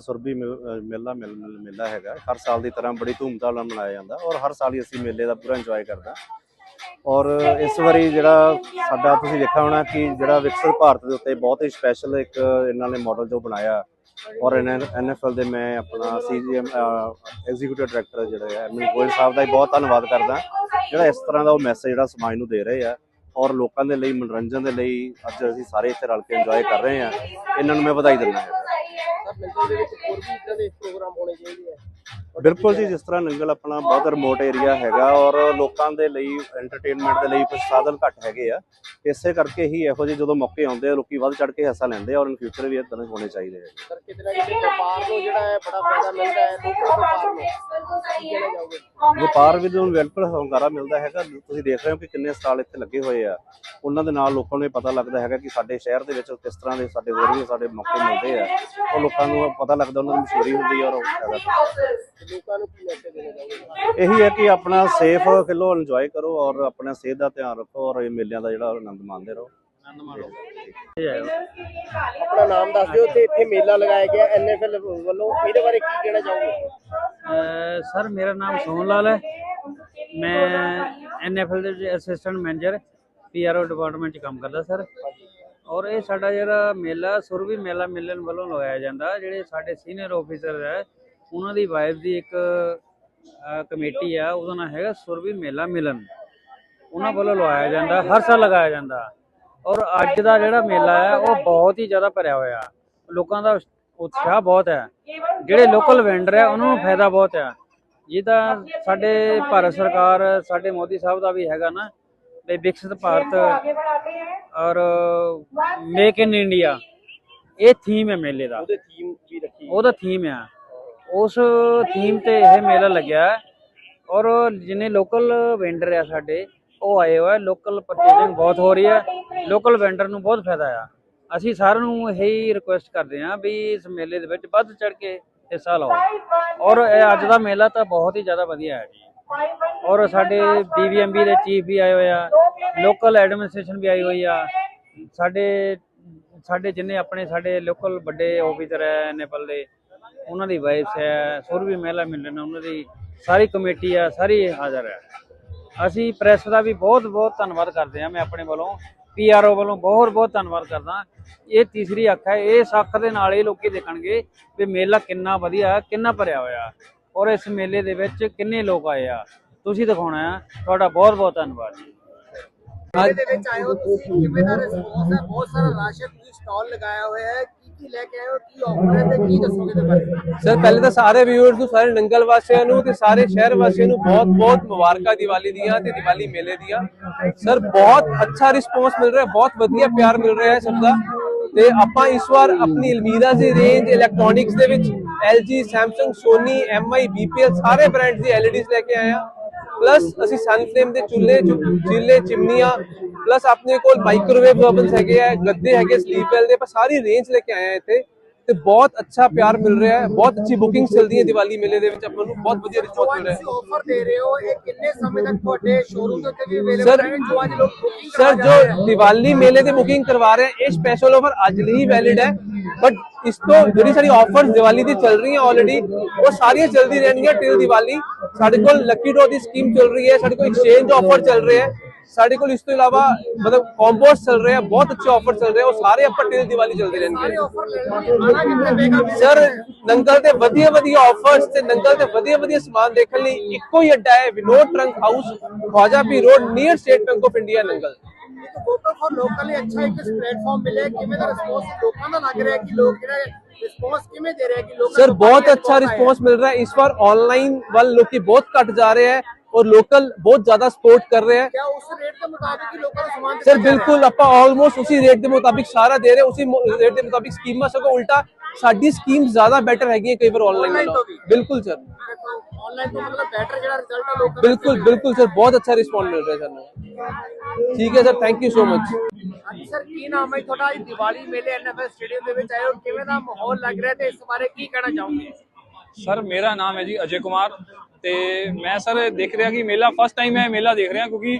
ਸੁਰਬੀ ਮਿਲ- ਮੇਲਾ ਮਿਲ- ਮੇਲਾ ਹੈਗਾ। ਹਰ ਸਾਲ ਦੀ ਤਰ੍ਹਾਂ ਬੜੀ ਧੂਮਧਾਮ ਨਾਲ ਮਨਾਇਆ ਜਾਂਦਾ ਔਰ ਹਰ ਸਾਲ ਹੀ ਅਸੀਂ ਮੇਲੇ ਦਾ ਪੂਰਾ ਇੰਜੋਏ ਕਰਦਾ ਔਰ ਇਸ ਵਾਰੀ ਜਿਹੜਾ ਸਾਡਾ ਤੁਸੀਂ ਦੇਖਿਆ ਹੋਣਾ ਕਿ ਜਿਹੜਾ ਵਿਕਸਿਤ ਭਾਰਤ ਦੇ ਉੱਤੇ ਬਹੁਤ ਹੀ ਸਪੈਸ਼ਲ ਇੱਕ ਇਹਨਾਂ ਨੇ ਮਾਡਲ ਜੋ ਬਣਾਇਆ ਔਰ ਐਨਐਫਐਲ ਦੇ ਮੈਂ ਆਪਣਾ ਸੀਜੀਐਮ ਐਗਜ਼ੀਕਿਊਟਿਵ ਡਾਇਰੈਕਟਰ ਜਿਹੜਾ ਹੈ ਅਮਿਤ ਗੋਇਲ ਸਾਹਿਬ ਦਾ ਹੀ ਬਹੁਤ ਧੰਨਵਾਦ ਕਰਦਾ। ਜਿਹੜਾ ਇਸ ਤਰ੍ਹਾਂ ਦਾ ਉਹ ਮੈਸੇਜ ਜਿਹੜਾ ਸਮਾਜ ਨੂੰ ਦੇ ਰਹੇ ਆ ਔਰ ਲੋਕਾਂ ਦੇ ਲਈ, ਮਨੋਰੰਜਨ ਦੇ ਲਈ ਅੱਜ ਅਸੀਂ ਸਾਰੇ ਇੱਥੇ ਰਲ ਕੇ ਇੰਜੋਏ ਕਰ ਰਹੇ ਆ ਇਹਨਾਂ ਨੂੰ ਮੈਂ ਵਧਾਈ ਦਿੰਦਾ ਹਾਂ। ਸਰ ਮਿੰਟਲ ਦੇ ਵਿੱਚ ਹੋਰ ਵੀ ਇਦਾਂ ਦੇ ਪ੍ਰੋਗਰਾਮ ਹੋਣੇ ਚਾਹੀਦੇ ਆ। ਬਿਲਕੁਲ ਜੀ ਜਿਸ ਤਰ੍ਹਾਂ ਨੰਗਲ ਆਪਣਾ ਬਹੁਤ ਰਿਮੋਟ ਏਰੀਆ ਹੈਗਾ ਔਰ ਲੋਕਾਂ ਦੇ ਲਈ ਐਂਟਰਟੇਨਮੈਂਟ ਦੇ ਲਈ ਕੁਝ ਸਾਧਨ ਘੱਟ ਹੈਗੇ ਆ। ਇਸੇ ਕਰਕੇ ਹੀ ਇਹੋ ਜਿਹੇ ਜਦੋਂ ਮੌਕੇ ਆਉਂਦੇ ਆ ਲੋਕੀ ਵੱਧ ਚੜ ਕੇ ਹਿੱਸਾ ਲੈਂਦੇ ਆ ਔਰ ਇਨ ਫਿਊਚਰ ਵੀ ਇਦਾਂ ਹੋਣੇ ਚਾਹੀਦੇ ਆ। ਸਰ ਕਿਤੇ ਨਾ ਕਿਤੇ ਵਪਾਰ ਨੂੰ ਜਿਹੜਾ ਹੈ ਬੜਾ ਫਾਇਦਾ ਮਿਲਦਾ ਹੈ ਲੋਕਲ ਵਪਾਰ ਨੂੰ ਵਪਾਰ ਵੀ ਨੂੰ ਬਿਲਕੁਲ ਹੁੰਗਾਰਾ ਮਿਲਦਾ ਹੈਗਾ ਤੁਸੀਂ ਦੇਖ ਰਹੇ ਹੋ ਕਿ ਕਿੰਨੇ ਸਟਾਲ ਇੱਥੇ ਲੱਗੇ ਹੋਏ ਆ। ਉਹਨਾਂ ਦੇ ਨਾਲ ਲੋਕਾਂ ਨੂੰ ਇਹ ਪਤਾ ਲੱਗਦਾ ਹੈਗਾ ਕਿ ਸਾਡੇ ਸ਼ਹਿਰ ਦੇ ਵਿੱਚ ਕਿਸ ਤਰ੍ਹਾਂ ਦੇ ਸਾਡੇ ਹੋਰ ਵੀ ਸਾਡੇ ਮੌਕੇ ਮਿਲਦੇ ਆ। ਉਹ ਲੋਕਾਂ ਨੂੰ ਪਤਾ ਲੱਗਦਾ ਉਹਨਾਂ ਦੀ ਮਸ਼ਹੂਰੀ ਹੁੰਦੀ ਆ ਔਰ ਉਹ ਹੈਗਾ ਤੇ ਲੋਕਾਂ ਨੂੰ ਕੀ ਮੈਸੇਜ ਦੇਣਾ ਚਾਹੋਗੇ ਇਹੀ ਹੈ ਕਿ ਆਪਣਾ ਸੇਫ ਖਿਲੋ ਇੰਜੋਏ ਕਰੋ ਔਰ ਆਪਣਾ ਸਿਹਤ ਦਾ ਧਿਆਨ ਰੱਖੋ ਔਰ ਇਹ ਮੇਲਿਆਂ ਦਾ ਜਿਹੜਾ ਆਨੰਦ ਮਾਣਦੇ ਰਹੋ। ਆਪਣਾ ਨਾਮ ਦੱਸ ਦਿਓ ਤੇ ਇੱਥੇ ਮੇਲਾ ਲਗਾਇਆ ਗਿਆ ਐਨਐਫਐਲ ਵੱਲੋਂ। ਇਹਦੇ ਬਾਰੇ ਕੀ ਕਹਿਣਾ ਚਾਹੋਗੇ? ਅਹ ਸਰ ਮੇਰਾ ਨਾਮ ਸੋਹਨ ਲਾਲ ਹੈ। ਮੈਂ ਐਨਐਫਐਲ ਦੇ ਅਸਿਸਟੈਂਟ ਮੈਨੇਜਰ ਪੀਆਰਓ ਡਿਪਾਰਟਮੈਂਟ 'ਚ ਕੰਮ ਕਰਦਾ ਸਰ। ਔਰ ਇਹ ਸਾਡਾ ਜਿਹੜਾ ਮੇਲਾ ਸੁਰਵੀ ਮੇਲਾ ਮਿਲਣ ਵੱਲੋਂ ਲਗਾਇਆ ਜਾਂਦਾ ਜਿਹੜੇ ਸਾਡੇ ਸੀਨੀਅਰ ਆਫੀਸਰ ਹੈ ਉਹਨਾਂ ਦੀ ਵਾਈਫ ਦੀ ਇੱਕ ਕਮੇਟੀ ਆ ਉਹਦਾ ਨਾਮ ਹੈਗਾ ਸੁਰਵੀ ਮੇਲਾ ਮਿਲਨ। ਉਹਨਾਂ ਵੱਲੋਂ ਲਗਾਇਆ ਜਾਂਦਾ ਹਰ ਸਾਲ ਲਗਾਇਆ ਜਾਂਦਾ। ਔਰ ਅੱਜ ਦਾ ਜਿਹੜਾ ਮੇਲਾ ਹੈ ਉਹ ਬਹੁਤ ਹੀ ਜ਼ਿਆਦਾ ਭਰਿਆ ਹੋਇਆ। ਲੋਕਾਂ ਦਾ ਉਤਸ਼ਾਹ ਬਹੁਤ ਹੈ। ਜਿਹੜੇ ਲੋਕਲ ਵੈਂਡਰ ਹੈ ਉਹਨਾਂ ਨੂੰ ਫਾਇਦਾ ਬਹੁਤ ਹੈ ਜਿਹਦਾ ਸਾਡੇ ਭਾਰਤ ਸਰਕਾਰ ਸਾਡੇ ਮੋਦੀ ਸਾਹਿਬ ਦਾ ਵੀ ਹੈਗਾ ਨਾ ਵੀ ਵਿਕਸਿਤ ਭਾਰਤ ਔਰ ਮੇਕ ਇਨ ਇੰਡੀਆ ਇਹ ਥੀਮ ਹੈ ਮੇਲੇ ਦਾ। ਉਹਦੇ ਥੀਮ ਕੀ ਰੱਖੀ? ਉਹਦਾ ਥੀਮ ਆ। ਉਸ ਥੀਮ ਤੇ ਇਹ ਮੇਲਾ ਲੱਗਿਆ ਔਰ ਜਿੰਨੇ ਲੋਕਲ ਵੈਂਡਰ ਆ ਸਾਡੇ, ਉਹ ਆਏ ਹੋਏ ਲੋਕਲ ਪਰਚੇਸਿੰਗ ਬਹੁਤ ਹੋ ਰਹੀ ਹੈ। ਲੋਕਲ ਵੈਂਡਰ ਨੂੰ ਬਹੁਤ ਫਾਇਦਾ ਆ। ਅਸੀਂ ਸਾਰਿਆਂ ਨੂੰ ਇਹੀ ਰਿਕੁਐਸਟ ਕਰਦੇ ਹਾਂ ਵੀ ਇਸ ਮੇਲੇ ਦੇ ਵਿੱਚ ਵੱਧ ਚੜ ਕੇ ਹਿੱਸਾ ਲਓ। ਔਰ ਇਹ ਅੱਜ ਦਾ ਮੇਲਾ ਤਾਂ ਬਹੁਤ ਹੀ ਜ਼ਿਆਦਾ ਵਧੀਆ ਹੈ ਜੀ। ਔਰ ਸਾਡੇ ਬੀਬੀਐਮਬੀ ਦੇ ਚੀਫ ਵੀ ਆਏ ਹੋਏ ਆ। ਲੋਕਲ ਐਡਮਿਨਿਸਟ੍ਰੇਸ਼ਨ ਵੀ ਆਈ ਹੋਈ ਆ। ਸਾਡੇ ਸਾਡੇ ਜਿੰਨੇ ਆਪਣੇ ਸਾਡੇ ਲੋਕਲ ਵੱਡੇ ਆਫੀਸਰ ਹੈ ਨੇਪਲ ਦੇ ਉਹਨਾਂ ਦੀ ਵਾਈਫ ਹੈ ਸੁਰਵੀ ਮਹਿਲਾ ਮਿਲਣ, ਉਹਨਾਂ ਦੀ ਸਾਰੀ ਕਮੇਟੀ ਆ, ਸਾਰੀ ਹਾਜ਼ਰ ਹੈ। ਅਸੀਂ ਪ੍ਰੈਸ ਦਾ ਵੀ ਬਹੁਤ ਬਹੁਤ ਧੰਨਵਾਦ ਕਰਦੇ ਹਾਂ, ਮੈਂ ਆਪਣੇ ਵੱਲੋਂ ਪੀਆਰਓ ਵੱਲੋਂ ਬਹੁਤ ਬਹੁਤ ਧੰਨਵਾਦ ਕਰਦਾ ਇਹ ਤੀਸਰੀ ਅੱਖ ਹੈ, ਇਸ ਅੱਖ ਦੇ ਨਾਲ ਇਹ ਲੋਕੀ ਦੇਖਣਗੇ ਵੀ ਮੇਲਾ ਕਿੰਨਾ ਵਧੀਆ, ਕਿੰਨਾ ਭਰਿਆ ਹੋਇਆ। ਔਰ ਇਸ ਮੇਲੇ ਦੇ ਵਿੱਚ ਕਿੰਨੇ ਲੋਕ ਆਏ ਆ। ਤੁਸੀਂ ਦਿਖਾਉਣਾ ਆ ਤੁਹਾਡਾ ਬਹੁਤ ਬਹੁਤ ਧੰਨਵਾਦ ਜੀ। ਮੇਲੇ ਦੇ ਵਿੱਚ ਆਏ ਹੋ ਤੁਸੀਂ ਕਿਵੇਂ ਦਾ ਰਿਸਪੌਂਸ ਹੈ ਬਹੁਤ ਸਾਰਾ ਰਾਸ਼ਨ ਤੁਸੀਂ ਕੀ ਲੈ ਕੇ ਆਏ ਹੋ, ਕੀ ਆਫਰ ਹੈ ਤੇ ਕੀ ਦੱਸੋਗੇ ਇਹਦੇ ਬਾਰੇ? ਸਰ ਪਹਿਲੇ ਤਾਂ ਸਾਰੇ ਵਿਊਅਰਸ ਨੂੰ, ਸਾਰੇ ਨੰਗਲ ਵਾਸੀਆਂ ਨੂੰ ਤੇ ਸਾਰੇ ਸ਼ਹਿਰ ਵਾਸੀਆਂ ਨੂੰ ਬਹੁਤ ਬਹੁਤ ਮੁਬਾਰਕਾਂ ਦੀਵਾਲੀ ਦੀਆਂ ਤੇ ਦੀਵਾਲੀ ਮੇਲੇ ਦੀਆਂ। ਸਰ ਬਹੁਤ ਅੱਛਾ ਰਿਸਪੌਂਸ ਮਿਲ ਰਿਹਾ, ਬਹੁਤ ਵਧੀਆ ਪਿਆਰ ਮਿਲ ਰਿਹਾ ਹੈ ਸਭ ਦਾ। ਤੇ ਆਪਾਂ ਇਸ ਵਾਰ ਆਪਣੀ ਅਲਮੀਰਾ ਦੀ ਰੇਂਜ ਇਲੈਕਟ੍ਰੋਨਿਕਸ ਦੇ ਵਿੱਚ LG Samsung, Sony MI BPL ਸਾਰੇ ਬ੍ਰਾਂਡ ਦੀ LEDs ਲੈ ਕੇ ਆਏ ਆ ਪਲੱਸ ਅਸੀਂ ਸਨਫਲੇਮ ਦੇ ਚੁੱਲ੍ਹੇ ਚੁ- ਚਿੱਲੇ ਚਿਮਨੀਆਂ ਪਲੱਸ ਆਪਣੇ ਕੋਲ ਮਾਈਕ੍ਰੋਵੇਵ ਓਵਨਸ ਹੈਗੇ ਆ ਗੱਦੇ ਹੈਗੇ ਸਲੀਪ ਵੈਲ ਦੇ ਆਪਾਂ ਸਾਰੀ ਰੇਂਜ ਲੈ ਕੇ ਆਏ ਆ ਇੱਥੇ। ਤੇ ਬਹੁਤ ਅੱਛਾ ਪਿਆਰ ਮਿਲ ਰਿਹਾ ਹੈ ਬਹੁਤ ਅੱਛੀ ਬੁਕਿੰਗ ਚੱਲਦੀ ਹੈ ਦੀਵਾਲੀ ਮੇਲੇ ਦੇ ਵਿੱਚ ਆਪਾਂ ਨੂੰ ਬਹੁਤ ਵਧੀਆ ਰਿਸਪੌਂਸ ਮਿਲ ਰਿਹਾ ਹੈ। ਆਫਰ ਦੇ ਰਹੇ ਹੋ ਇਹ ਕਿੰਨੇ ਸਮੇਂ ਤੱਕ ਤੁਹਾਡੇ ਸ਼ੋਰੂਮ ਦੇ ਉੱਤੇ ਵੀ ਅਵੇਲੇਬਲ ਹੈ ਜੋ ਅੱਜ ਲੋਕ ਬੁਕਿੰਗ ਸਰ ਜੋ ਦੀਵਾਲੀ ਮੇਲੇ ਦੀ ਬੁਕਿੰਗ ਕਰਵਾ ਰਹੇ ਹੈ ਇਹ ਸਪੈਸ਼ਲ ਆਫਰ ਅੱਜ ਲਈ ਵੈਲਿਡ ਹੈ ਬਟ ਇਸ ਤੋਂ ਜਿਹੜੀ ਸਾਡੀ ਆਫਰਸ ਦੀਵਾਲੀ ਦੀ ਚੱਲ ਰਹੀਆਂ ਆਲਰੇਡੀ ਉਹ ਸਾਰੀਆਂ ਚੱਲਦੀ ਰਹਿਣਗੀਆਂ ਟਿਲ ਦੀਵਾਲੀ। ਸਾਡੇ ਕੋਲ ਲੱਕੀ ਡੋ ਦੀ ਸਕੀਮ ਚੱਲ ਰਹੀ ਹੈ, ਸਾਡੇ ਕੋਲ ਐਕਸਚੇਂਜ ਆਫਰ ਚੱਲ ਰਹੇ ਹੈ। ਸਾਡੇ ਕੋਲ ਇਸ ਤੋਂ ਇਲਾਵਾ ਮਤਲਬ ਕੰਬੋਸ ਚੱਲ ਰਹੇ ਆ ਬਹੁਤ ਅੱਛੇ ਆਫਰ ਚੱਲ ਰਹੇ ਆ ਉਹ ਸਾਰੇ ਆਪਾਂ ਟਿਲ ਦੀਵਾਲੀ ਚੱਲਦੇ ਰਹਿਣਗੇ ਸਰ ਨੰਗਲ ਤੇ ਵਧੀਆ ਵਧੀਆ ਆਫਰਸ ਤੇ ਨੰਗਲ ਤੇ ਵਧੀਆ ਵਧੀਆ ਸਮਾਨ ਦੇਖਣ ਲਈ ਇੱਕੋ ਹੀ ਅੱਡਾ ਹੈ Vinod trunk house Khawaja P road near State Bank of India Nangal voter for local ਲਈ ਅੱਛਾ ਇੱਕ ਪਲੇਟਫਾਰਮ ਮਿਲੇ ਕਿਵੇਂ ਦਾ ਰਿਸਪੌਂਸ ਲੋਕਾਂ ਦਾ ਲੱਗ ਰਿਹਾ ਕਿ ਲੋਕ ਜਿਹੜਾ ਰਿਸਪੌਂਸ ਕਿਵੇਂ ਦੇ ਰਿਹਾ ਕਿ ਲੋਕਾਂ ਸਰ ਬਹੁਤ ਅੱਛਾ ਰਿਸਪੌਂਸ ਮਿਲ ਰਿਹਾ ਹੈ ਇਸ ਵਾਰ ਆਨਲਾਈਨ ਵੱਲ ਲੋਕੀ ਬਹੁਤ ਘਟ ਜਾ ਰਹੇ ਹੈ और लोकल बहुत ज़्यादा सपोर्ट कर रहे हैं क्या उस रेट के मुताबिक सर बिल्कुल ਆਪਾਂ ਆਲਮੋਸਟ ਉਸੇ ਰੇਟ ਦੇ ਮੁਤਾਬਿਕ ਸਾਰਾ ਦੇ ਰਹੇ ਉਸੇ ਰੇਟ ਦੇ ਮੁਤਾਬਿਕ ਸਕੀਮਾਂ ਸਗੋਂ ਉਲਟਾ ਸਾਡੀ ਸਕੀਮ ਜ਼ਿਆਦਾ ਬੈਟਰ ਹੈਗੀਆਂ ਕਈ ਵਾਰ ਆਨਲਾਈਨ ਬਿਲਕੁਲ ਸਰ ਆਨਲਾਈਨ ਤੋਂ ਮਤਲਬ ਬੈਟਰ ਜਿਹੜਾ ਰਿਜ਼ਲਟ ਹੈ ਲੋਕਾਂ ਬਿਲਕੁਲ ਬਿਲਕੁਲ ਸਰ ਬਹੁਤ ਅੱਛਾ ਰਿਸਪੌਂਡ ਮਿਲ ਰਿਹਾ ਸਾਨੂੰ ਠੀਕ ਹੈ sir thank you so much ਹਾਂਜੀ ਸਰ ਕੀ ਨਾਮ ਹੈ ਤੁਹਾਡਾ ਅੱਜ ਦੀਵਾਲੀ ਮੇਲੇ ਐਨਐਫਐਸ ਸਟੇਡੀਅਮ ਦੇ ਵਿੱਚ ਆਏ ਹੋ ਕਿਵੇਂ ਦਾ ਮਾਹੌਲ ਲੱਗ ਰਿਹਾ ਤੇ ਇਸ ਬਾਰੇ ਕੀ ਕਹਿਣਾ ਚਾਹੋਗੇ ਸਰ ਮੇਰਾ ਨਾਮ ਹੈ ਜੀ ਅਜੇ ਕੁਮਾਰ ਤੇ ਮੈਂ ਸਰ ਦੇਖ ਰਿਹਾ ਕਿ ਮੇਲਾ ਫਸਟ ਟਾਈਮ ਮੈਂ ਮੇਲਾ ਦੇਖ ਰਿਹਾ ਕਿਉਂਕਿ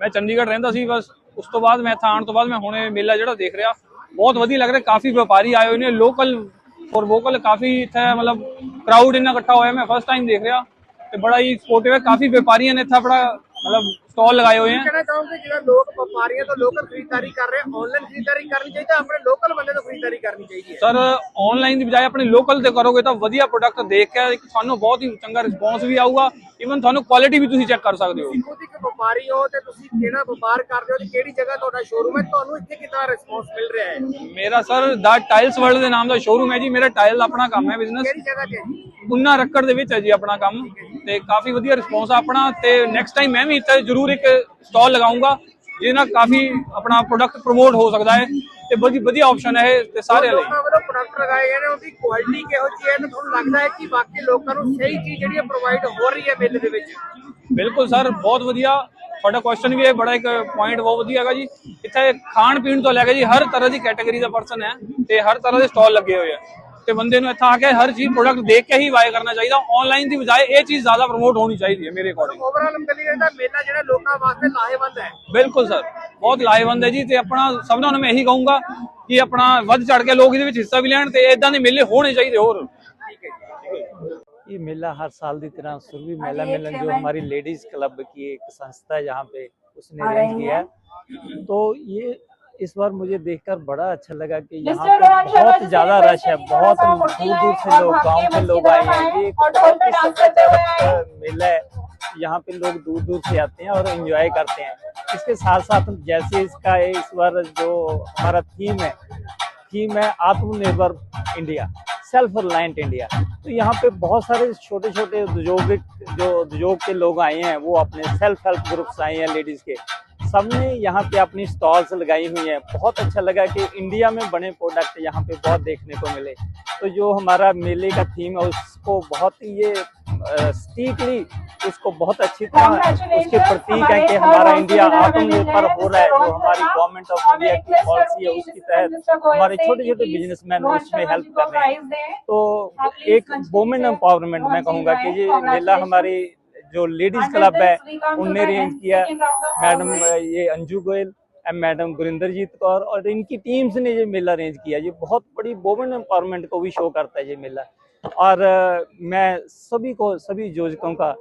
ਮੈਂ ਚੰਡੀਗੜ੍ਹ ਰਹਿੰਦਾ ਸੀ ਬਸ ਉਸ ਤੋਂ ਬਾਅਦ ਮੈਂ ਇੱਥੇ ਆਉਣ ਤੋਂ ਬਾਅਦ ਮੈਂ ਹੁਣ ਇਹ ਮੇਲਾ ਜਿਹੜਾ ਦੇਖ ਰਿਹਾ ਬਹੁਤ ਵਧੀਆ ਲੱਗ ਰਿਹਾ ਕਾਫੀ ਵਪਾਰੀ ਆਏ ਹੋਏ ਨੇ ਲੋਕਲ ਔਰ ਵੋਕਲ ਕਾਫੀ ਇੱਥੇ ਮਤਲਬ ਕਰਾਊਡ ਇੰਨਾ ਇਕੱਠਾ ਹੋਇਆ ਮੈਂ ਫਸਟ ਟਾਈਮ ਦੇਖ ਰਿਹਾ ਤੇ ਬੜਾ ਹੀ ਸਪੋਰਟਿਵ ਹੈ ਕਾਫੀ ਵਪਾਰੀਆਂ ਨੇ ਇੱਥੇ ਬੜਾ ਮਤਲਬ ਸਟਾਲ ਲਗਾਏ ਹੋਏ ਹੈ। ਕਹਿਣਾ ਚਾਹੋਗੇ ਜਿਹੜਾ ਲੋਕ ਵਪਾਰੀਆਂ ਤੋਂ ਲੋਕਲ ਖਰੀਦਦਾਰੀ ਕਰ ਰਹੇ ਆਨਲਾਈਨ ਖਰੀਦਦਾਰੀ ਕਰਨੀ ਚਾਹੀਦੀ ਹੈ ਆਪਣੇ ਲੋਕਲ ਬੰਦੇ ਤੋਂ ਖਰੀਦਦਾਰੀ ਕਰਨੀ ਚਾਹੀਦੀ ਹੈ। ਸਰ ਆਨਲਾਈਨ ਦੀ ਬਜਾਏ ਆਪਣੇ ਲੋਕਲ ਤੇ ਕਰੋਗੇ ਤਾਂ ਵਧੀਆ ਪ੍ਰੋਡਕਟ ਦੇਖ ਕੇ ਇੱਕ ਤੁਹਾਨੂੰ ਬਹੁਤ ਹੀ ਚੰਗਾ ਰਿਸਪੌਂਸ ਵੀ ਆਊਗਾ। ਇਵਨ ਤੁਹਾਨੂੰ ਕੁਆਲਿਟੀ ਵੀ ਤੁਸੀਂ ਚੈੱਕ ਕਰ ਸਕਦੇ ਹੋ। ਤੁਸੀਂ ਖੁਦ ਇੱਕ ਵਪਾਰੀ ਹੋ ਤੇ ਤੁਸੀਂ ਕਿਹੜਾ ਵਪਾਰ ਕਰਦੇ ਹੋ ਤੇ ਕਿਹੜੀ ਜਗ੍ਹਾ ਤੁਹਾਡਾ ਸ਼ੋਰੂਮ ਹੈ ਤੁਹਾਨੂੰ ਇੱਥੇ ਕਿੰਨਾ ਰਿਸਪੌਂਸ ਮਿਲ ਰਿਹਾ ਹੈ? ਮੇਰਾ ਸਰ ਦਾ ਟਾਈਲਸ ਵਰਲਡ ਦੇ ਨਾਮ ਦਾ ਸ਼ੋਰੂਮ ਹੈ ਜੀ ਮੇਰਾ ਟਾਈਲ ਆਪਣਾ ਕੰਮ ਹੈ ਬਿਜ਼ਨਸ ਕਿਹੜੀ ਜਗ੍ਹਾ ਤੇ ਹੈ ਜੀ? ਉਨਾ ਰੱਕੜ ਦੇ ਵਿੱਚ ਹੈ ਜੀ ਆਪਣਾ ਕੰਮ। ਤੇ ਕਾਫੀ ਵਧੀਆ ਰਿਸਪੌਂਸ ਆ ਆਪਣਾ ਤੇ ਨੈਕਸਟ ਟਾਈਮ ਮੈਂ ਵੀ ਇੱਥੇ ਜ਼ਰੂਰ ਇੱਕ ਸਟਾਲ ਲਗਾਉਂਗਾ ਜਿਹਦੇ ਨਾਲ ਕਾਫੀ ਆਪਣਾ ਪ੍ਰੋਡਕਟ ਪ੍ਰਮੋਟ ਹੋ ਸਕਦਾ ਹੈ। ਤੇ ਬੜੀ ਵਧੀਆ ਆਪਸ਼ਨ ਹੈ ਇਹ ਤੇ ਸਾਰਿਆਂ ਲਈ। ਲੋਕਾਂ ਵੱਲੋਂ ਪ੍ਰੋਡਕਟ ਲਗਾਏ ਗਏ ਨੇ ਉਹਦੀ ਕੁਆਲਿਟੀ ਕਿਹੋ ਜਿਹੀ ਹੈ? ਤੇ ਤੁਹਾਨੂੰ ਲੱਗਦਾ ਹੈ ਕਿ ਬਾਕੀ ਲੋਕਾਂ ਨੂੰ ਸਹੀ ਚੀਜ਼ ਜਿਹੜੀ ਹੈ ਪ੍ਰੋਵਾਈਡ ਹੋ ਰਹੀ ਹੈ ਮੇਲੇ ਦੇ ਵਿੱਚ? ਬਿਲਕੁਲ ਸਰ ਬਹੁਤ ਵਧੀਆ। ਤੁਹਾਡਾ ਕੁਐਸਚਨ ਵੀ ਇਹ ਬੜਾ ਇੱਕ ਪੁਆਇੰਟ ਬਹੁਤ ਵਧੀਆ ਹੈਗਾ ਜੀ। ਇੱਥੇ ਖਾਣ ਪੀਣ ਤੋਂ ਲੈ ਕੇ ਜੀ ਹਰ ਤਰ੍ਹਾਂ ਦੀ ਕੈਟਾਗਰੀ ਦਾ ਪਰਸਨ ਹੈ ਤੇ ਹਰ ਤਰ੍ਹਾਂ ਦੇ ਸਟਾਲ ਲੱਗੇ ਹੋਏ ਆ। ਤੇ ਬੰਦੇ ਨੂੰ ਇੱਥੇ ਆ ਕੇ ਹਰ ਚੀਜ਼ ਪ੍ਰੋਡਕਟ ਦੇਖ ਕੇ ਹੀ ਬਾਏ ਕਰਨਾ ਚਾਹੀਦਾ ਆਨਲਾਈਨ ਦੀ ਬਜਾਏ ਇਹ ਚੀਜ਼ ਜ਼ਿਆਦਾ ਪ੍ਰਮੋਟ ਹੋਣੀ ਚਾਹੀਦੀ ਹੈ ਮੇਰੇ ਅਕੋਰਡਿੰਗ ਓਵਰਆਲ ਅੰਕਲੀ ਦਾ ਮੇਲਾ ਜਿਹੜਾ ਲੋਕਾਂ ਵਾਸਤੇ ਲਾਹੇਵੰਦ ਹੈ ਬਿਲਕੁਲ ਸਰ ਬਹੁਤ ਲਾਹੇਵੰਦ ਹੈ ਜੀ ਤੇ ਆਪਣਾ ਸਭ ਨੂੰ ਮੈਂ ਇਹੀ ਕਹੂੰਗਾ ਕਿ ਆਪਣਾ ਵੱਧ ਚੜ ਕੇ ਲੋਕ ਇਹਦੇ ਵਿੱਚ ਹਿੱਸਾ ਵੀ ਲੈਣ ਤੇ ਇਦਾਂ ਦੇ ਮੇਲੇ ਹੋਣੇ ਚਾਹੀਦੇ ਹੋਰ ये मेला हर साल की तरह सुरभि मेला मिलन जो हमारी लेडीज क्लब की एक संस्था है यहाँ पे उसने अरेंज किया है तो ये इस बार मुझे देखकर बड़ा अच्छा लगा कि यहाँ पे बहुत ज़्यादा रश है बहुत दूर दूर से लोग गाँव के लोग आए हैं ये मेला है यहाँ पे लोग दूर दूर से आते हैं और एंजॉय करते हैं। इसके साथ साथ जैसे इसका इस बार जो हमारा थीम है थीम है आत्मनिर्भर इंडिया सेल्फ रिलायंट इंडिया तो यहाँ पे बहुत सारे छोटे छोटे उद्योगिक जो उद्योग के लोग आए हैं वो अपने सेल्फ हेल्प ग्रुप्स आए हैं लेडीज़ के। सबने यहाँ पे अपनी स्टॉल्स लगाई हुई हैं। बहुत अच्छा लगा कि इंडिया में बने प्रोडक्ट यहाँ पे बहुत देखने को मिले। तो जो हमारा मेले का थीम है उसको बहुत ही ये स्ट्रिक्टली उसको बहुत अच्छी तरह उसके प्रतीक है कि हमारा इंडिया आत्मनिर्भर हो रहा है जो हमारी गवर्नमेंट ऑफ़ इंडिया की पॉलिसी है उसके तहत हमारे छोटे छोटे बिजनेसमैन उसमें हेल्प कर रहे हैं। तो एक वोमेन एम्पावरमेंट मैं कहूँगा कि ये मेला हमारी जो लेडीज़ क्लब है उनने अरेंज किया। मैडम ये अंजू गोयल एंड मैडम गुरिंदरजीत कौर और इनकी टीम्स ने ये मेला अरेंज किया। ये बहुत बड़ी वोमेन एम्पावरमेंट को भी शो करता है ये मेला। और मैं सभी को सभी योजकों का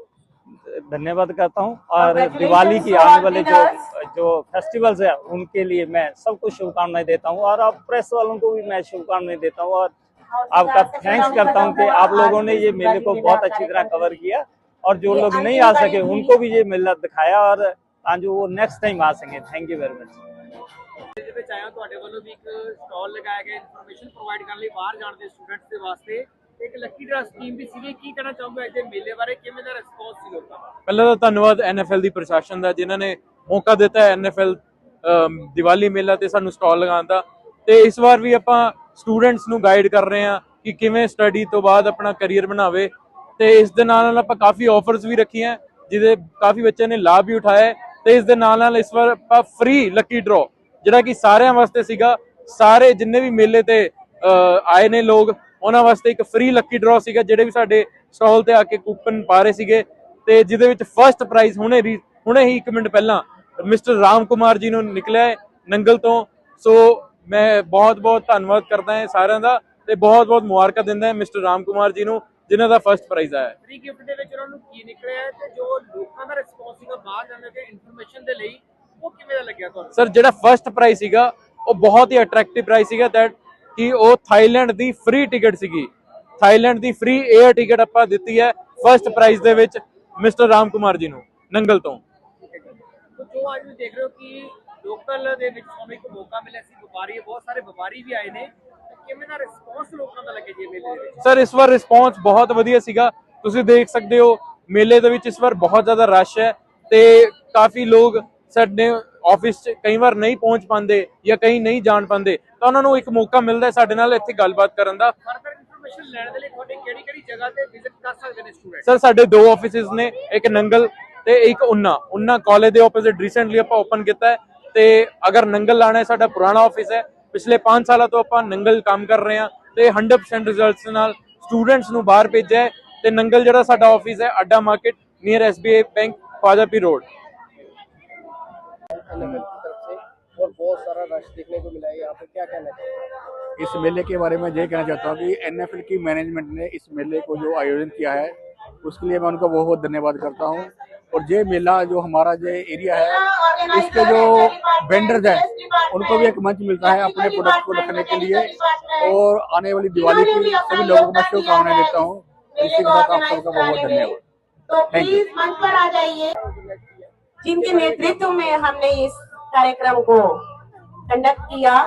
धन्यवाद करता हूँ। और दिवाली की आने वाले जो जो फेस्टिवल्स है उनके लिए मैं सबको शुभकामनाएँ देता हूँ। और आप प्रेस वालों को भी मैं शुभकामनाएँ देता हूँ। और आपका थैंक्स करता हूँ कि आप लोगों ने ये मेले को बहुत अच्छी तरह कवर किया। और जो लोग नहीं आ सके उनको भी ये मेला दिखाया और आज वो नेक्स्ट टाइम आ सके थैंक यू वेरी मच ਦੇ ਵਿੱਚ ਆਇਆ ਤੁਹਾਡੇ ਵੱਲੋਂ ਵੀ ਇੱਕ ਸਟਾਲ ਲਗਾਇਆ ਗਿਆ ਇਨਫੋਰਮੇਸ਼ਨ ਪ੍ਰੋਵਾਈਡ ਕਰਨ ਲਈ ਬਾਹਰ ਜਾਣ ਦੇ ਸਟੂਡੈਂਟਸ ਦੇ ਵਾਸਤੇ ਇੱਕ ਲੱਕੀ ਡਰਾ ਸਕੀਮ ਵੀ ਸੀਗੀ ਕੀ ਕਹਿਣਾ ਚਾਹੋਗੇ ਅੱਜ ਦੇ ਮੇਲੇ ਬਾਰੇ ਕਿਵੇਂ ਦਾ ਰਿਸਪੌਂਸ ਸੀ ਲੋਕਾਂ ਦਾ ਪਹਿਲਾਂ ਤਾਂ ਧੰਨਵਾਦ ਐਨਐਫਐਲ ਦੀ ਪ੍ਰਸ਼ਾਸਨ ਦਾ ਜਿਨ੍ਹਾਂ ਨੇ ਮੌਕਾ ਦਿੱਤਾ ਹੈ ਐਨਐਫਐਲ ਦੀਵਾਲੀ ਮੇਲਾ ਤੇ ਸਾਨੂੰ ਸਟਾਲ ਲਗਾਉਣ ਦਾ ਤੇ ਇਸ ਵਾਰ ਵੀ ਆਪਾਂ ਸਟੂਡੈਂਟਸ ਨੂੰ ਗਾਈਡ ਕਰ ਰਹੇ ਹਾਂ ਕਿ ਕਿਵੇਂ ਸਟੱਡੀ ਤੋਂ ਬਾਅਦ ਆਪਣਾ ਕੈਰੀਅਰ ਬਣਾਵੇ ਤੇ ਇਸ ਦੇ ਨਾਲ ਨਾਲ ਆਪਾਂ ਕਾਫੀ ਆਫਰਸ ਵੀ ਰੱਖੀਆਂ, ਜਿਹਦੇ ਕਾਫੀ ਬੱਚਿਆਂ ਨੇ ਲਾਭ ਵੀ ਉਠਾਇਆ ਹੈ। ਤੇ ਇਸ ਦੇ ਨਾਲ ਨਾਲ ਇਸ ਵਾਰ ਆਪਾਂ ਫ੍ਰੀ ਲੱਕੀ ਡਰਾ ਜਿਹੜਾ ਕਿ ਸਾਰਿਆਂ ਵਾਸਤੇ ਸੀਗਾ। ਸਾਰੇ ਜਿੰਨੇ ਵੀ ਮੇਲੇ ਤੇ ਆਏ ਨੇ ਲੋਕ, ਉਹਨਾਂ ਵਾਸਤੇ ਇੱਕ ਫ੍ਰੀ ਲੱਕੀ ਡਰਾ ਸੀਗਾ, ਜਿਹੜੇ ਵੀ ਸਾਡੇ ਸਟਾਲ ਤੇ ਆ ਕੇ ਕੂਪਨ ਪਾ ਰਹੇ ਸੀਗੇ। ਤੇ ਜਿਹਦੇ ਵਿੱਚ ਫਰਸਟ ਪ੍ਰਾਈਜ਼ ਹੁਣੇ ਰੀ- ਹੁਣੇ ਹੀ 1 ਮਿੰਟ ਪਹਿਲਾਂ ਮਿਸਟਰ ਰਾਮ ਕੁਮਾਰ ਜੀ ਨੂੰ ਨਿਕਲਿਆ ਹੈ ਨੰਗਲ ਤੋਂ। ਸੋ ਮੈਂ ਬਹੁਤ ਬਹੁਤ ਧੰਨਵਾਦ ਕਰਦਾ ਹਾਂ ਸਾਰਿਆਂ ਦਾ ਤੇ ਬਹੁਤ ਬਹੁਤ ਮੁਬਾਰਕਾਂ ਦਿੰਦਾ ਹਾਂ ਮਿਸਟਰ ਰਾਮ ਕੁਮਾਰ ਜੀ ਨੂੰ। ਜਿਨ੍ਹਾਂ ਦਾ ਫਰਸਟ ਪ੍ਰਾਈਜ਼ ਆਇਆ ਹੈ। ਫ੍ਰੀ ਗਿਫਟ ਦੇ ਵਿੱਚ ਉਹਨਾਂ ਨੂੰ ਕੀ ਨਿਕਲਿਆ ਹੈ ਤੇ ਜੋ ਲੋਕਾਂ ਦਾ ਰਿਸਪੌਂਸ ਸੀਗਾ ਬਾਹਰ ਜਾਣ ਦੇ ਇਨਫੋਰਮੇਸ਼ਨ ਦੇ ਲਈ ਉਹ ਕਿਵੇਂ ਦਾ ਲੱਗਿਆ ਤੁਹਾਨੂੰ? ਸਰ ਜਿਹੜਾ ਫਰਸਟ ਪ੍ਰਾਈਜ਼ ਸੀਗਾ ਉਹ ਬਹੁਤ ਹੀ ਅਟਰੈਕਟਿਵ ਪ੍ਰਾਈਜ਼ ਸੀਗਾ ਦੈਟ ਕਿ ਉਹ ਥਾਈਲੈਂਡ ਦੀ ਫ੍ਰੀ ਟਿਕਟ ਸੀਗੀ। ਥਾਈਲੈਂਡ ਦੀ ਫ੍ਰੀ 에ਅਰ ਟਿਕਟ ਆਪਾਂ ਦਿੱਤੀ ਹੈ ਫਰਸਟ ਪ੍ਰਾਈਜ਼ ਦੇ ਵਿੱਚ ਮਿਸਟਰ ਰਾਮ ਕੁਮਾਰ ਜੀ ਨੂੰ ਨੰਗਲ ਤੋਂ। ਤੋ ਜੋ ਅੱਜ ਵੀ ਦੇਖ ਰਹੇ ਹੋ ਕਿ ਲੋਕਲ ਦੇ ਵਿੱਚ ਤੁਹਾਨੂੰ ਇੱਕ ਮੌਕਾ ਮਿਲਿਆ ਸੀ ਵਪਾਰੀ ਬਹੁਤ ਸਾਰੇ ਵਪਾਰੀ ਵੀ ਆਏ ਨੇ। ਤੇ ਕਿਵੇਂ ਦਾ ਰਿਸਪੌਂਸ ਲੋਕਾਂ ਦਾ ਲੱਗੇ ਜੀ ਮੇਲੇ ਦੇ ਵਿੱਚ? ਸਰ ਇਸ ਵਾਰ ਰਿਸਪੌਂਸ ਬਹੁਤ ਵਧੀਆ ਸੀਗਾ। ਤੁਸੀਂ ਦੇਖ ਸਕਦੇ ਹੋ ਮੇਲੇ ਦੇ ਵਿੱਚ ਇਸ ਵਾਰ ਬਹੁਤ ਜ਼ਿਆਦਾ ਰਸ਼ ਹੈ ਤੇ ਕਾਫੀ ਲੋਕ ਸਾਡੇ ਆਫਿਸ 'ਚ ਕਈ ਵਾਰ ਨਹੀਂ ਪਹੁੰਚ ਪਾਉਂਦੇ ਜਾਂ ਕहीं ਨਹੀਂ ਜਾਣ ਪਾਉਂਦੇ। ਤਾਂ ਉਹਨਾਂ ਨੂੰ ਇੱਕ ਮੌਕਾ ਮਿਲਦਾ ਹੈ ਸਾਡੇ ਨਾਲ ਇੱਥੇ ਗੱਲਬਾਤ ਕਰਨ ਦਾ। ਫਰਦਰ ਇਨਫੋਰਮੇਸ਼ਨ ਲੈਣ ਦੇ ਲਈ ਤੁਹਾਡੇ ਕਿਹੜੀ ਕਿਹੜੀ ਜਗ੍ਹਾ ਤੇ ਵਿਜ਼ਿਟ ਕਰ ਸਕਦੇ ਨੇ ਸਟੂਡੈਂਟ ਸਰ ਸਾਡੇ ਦੋ ਆਫਿਸਿਸ ਨੇ ਇੱਕ ਨੰਗਲ ਤੇ ਇੱਕ ਉਨਾ। ਉਨਾ ਕਾਲਜ ਦੇ ਆਪੋਜ਼ਿਟ ਰੀਸੈਂਟਲੀ ਆਪਾਂ ਓਪਨ ਕੀਤਾ ਹੈ ਤੇ ਅਗਰ ਨੰਗਲ ਆਣਾ ਹੈ ਸਾਡਾ ਪੁਰਾਣਾ ਆਫਿਸ ਹੈ। ਪਿਛਲੇ 5 ਸਾਲਾਂ ਤੋਂ ਆਪਾਂ ਨੰਗਲ ਕੰਮ ਕਰ ਰਹੇ ਹਾਂ ਤੇ 100% ਰਿਜ਼ਲਟਸ ਨਾਲ ਸਟੂਡੈਂਟਸ ਨੂੰ ਬਾਹਰ ਭੇਜਿਆ ਹੈ ਤੇ ਨੰਗਲ ਜਿਹੜਾ ਸਾਡਾ ਆਫਿਸ ਹੈ ਅੱਡਾ market near SBI bank ਖਵਾਜਾਪੀ road अलग की तरफ से और बहुत सारा रश देखने को मिला है यहाँ पे क्या कहना चाहिए इस मेले के बारे में यही कहना चाहता हूँ कि एनएफएल की मैनेजमेंट ने इस मेले को जो आयोजन किया है उसके लिए मैं उनका बहुत बहुत धन्यवाद करता हूँ और ये मेला जो हमारा जो एरिया है इसके जो वेंडर्स हैं उनको भी एक मंच मिलता है अपने प्रोडक्ट को रखने के लिए। और आने वाली दिवाली की सभी लोगों को मैं शुभकामनाएँ देता हूँ। इसी के साथ आप सबका बहुत बहुत धन्यवाद। तो प्लीज़ मंच पर आ जाइए। जिनके नेतृत्व में हमने इस कार्यक्रम को कंडक्ट किया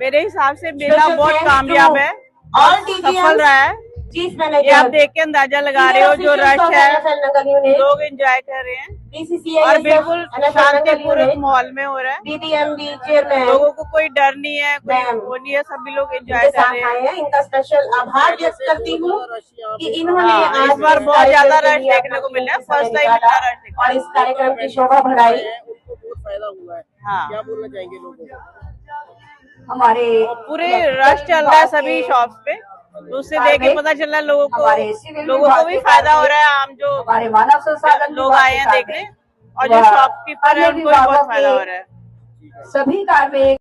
मेरे हिसाब से मेला बहुत कामयाब है। और सफल रहा है। चीफ ये आप देख के अंदाज़ा लगा रहे हो जो रश है। लोग एंजॉय कर रहे हैं। और बिल्कुल शांतिपूर्वक माहौल में हो रहा है। बीडीएमबी चेयरमैन लोगों को कोई डर नहीं है कोई वो नहीं है सभी लोग एंजॉय कर रहे हैं। इनका स्पेशल आभार व्यक्त करती हूँ कि इन्होंने हाँ, इस बार बहुत ज़्यादा रश देखने को मिला है। time निकाला इतना रश देखा और इस कार्यक्रम की शोभा बढ़ाई। उनको बहुत फ़ायदा हुआ है। हाँ। क्या बोलना चाहेंगे लोगों को? हमारे पूरे रश चल रहा है सभी शॉप पे। तो उससे देख के पता चल रहा है लोगों को लोगों को भी फ़ायदा हो। रहा है आम जो हमारे मानव संसाधन लोग आए हैं देखने और जो शॉपकीपर है उनको भी बहुत फ़ायदा हो रहा है। सभी कार्य